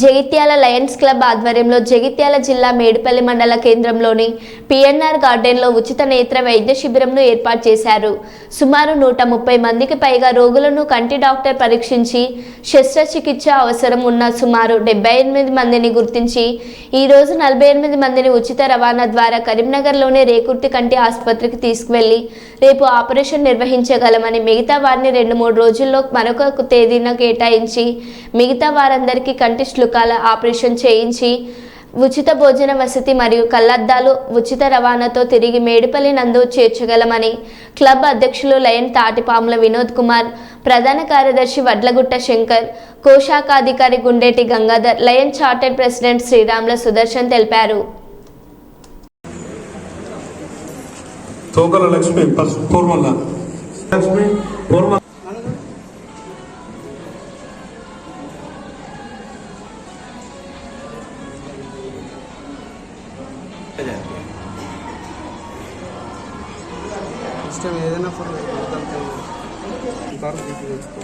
Jagtial Lions club ఆధ్వర్యంలో జగిత్యాల జిల్లా మేడిపల్లి మండల కేంద్రంలోని పిఎన్ఆర్ గార్డెన్లో ఉచిత నేత్ర వైద్య శిబిరంను ఏర్పాటు చేశారు. సుమారు నూట ముప్పై మందికి పైగా రోగులను కంటి డాక్టర్ పరీక్షించి శస్త్రచికిత్స అవసరం ఉన్న సుమారు డెబ్బై ఎనిమిది మందిని గుర్తించి ఈరోజు నలభై ఎనిమిది మందిని ఉచిత రవాణా ద్వారా కరీంనగర్లోని రేకుర్తి కంటి ఆసుపత్రికి తీసుకువెళ్ళి రేపు ఆపరేషన్ నిర్వహించగలమని మిగతా వారిని రెండు మూడు రోజుల్లో మరొక తేదీన కేటాయించి మిగతా వారందరికీ కంటి శుక్లాల ఆపరేషన్ చేయించి ఉచిత భోజన వసతి మరియు కళ్ళద్దాలు ఉచిత రవాణాతో తిరిగి మేడిపల్లి నందు చేర్చగలమని క్లబ్ అధ్యక్షులు లయన్ తాటిపాముల వినోద్ కుమార్ ప్రధాన కార్యదర్శి Vadlagutta Shankar కోశాఖాధికారి Gundeti Gangadhar lion chartered president Sriramula Sudarshan తెలిపారు. తోకల లక్ష్మి పస్ లక్ష్మి పూర్వ ఇష్టం ఏదైనా ఫోన్ ఇంతవరకు బీపీ తెచ్చుకో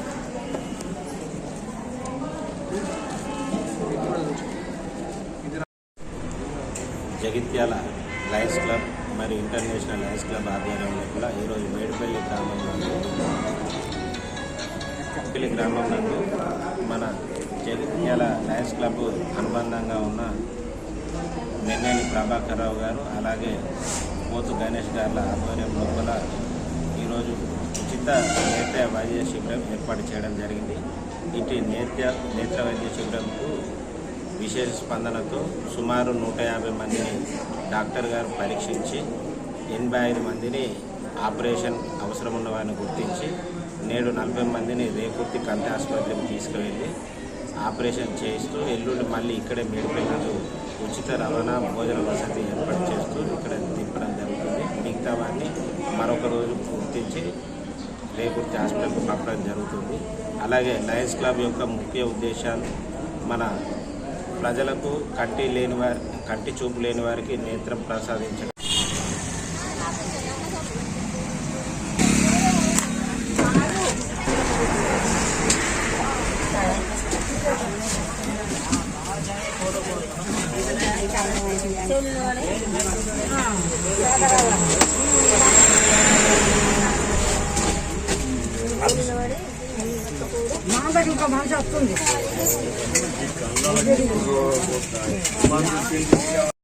జగిత్యాల లయన్స్ క్లబ్ మరియు ఇంటర్నేషనల్ లయన్స్ క్లబ్ ఆధ్వర్యంలో కూడా ఈరోజు మేడిపల్లి గ్రామంలో మేడిపల్లి గ్రామం నందు మన జగిత్యాల లయన్స్ క్లబ్ అనుబంధంగా ఉన్న నెన్నేని ప్రభాకర్ రావు గారు అలాగే పోతు గణేష్ గారుల ఆధ్వర్యం లోపల ఈరోజు ఉచిత నేత్ర వైద్య శిబిరం ఏర్పాటు చేయడం జరిగింది. ఇటు నేత్ర నేత్ర వైద్య శిబిరంకు విశేష స్పందనతో సుమారు నూట యాభై మందిని డాక్టర్ గారు పరీక్షించి ఎనభై ఐదు మందిని ఆపరేషన్ అవసరం ఉన్న వారిని గుర్తించి నేడు నలభై మందిని రేకుర్తి కంటి ఆసుపత్రికి తీసుకువెళ్ళి ఆపరేషన్ చేస్తూ ఎల్లుండి మళ్ళీ ఇక్కడే మేడిపిల్లలు ఉచిత రవాణా భోజన వసతి ఏర్పాటు చేస్తూ ఇక్కడ దింపడం జరుగుతుంది. మిగతా వారిని మరొక రోజు గుర్తించి రేకుర్తి హాస్పిటల్కి పంపడం జరుగుతుంది. అలాగే లయన్స్ క్లబ్ యొక్క ముఖ్య ఉద్దేశాలు మన ప్రజలకు కంటి లేని వారి కంటి చూపు లేని వారికి నేత్రం ప్రసాదించడం. మాందకి ఇంకా మంచి వస్తుంది.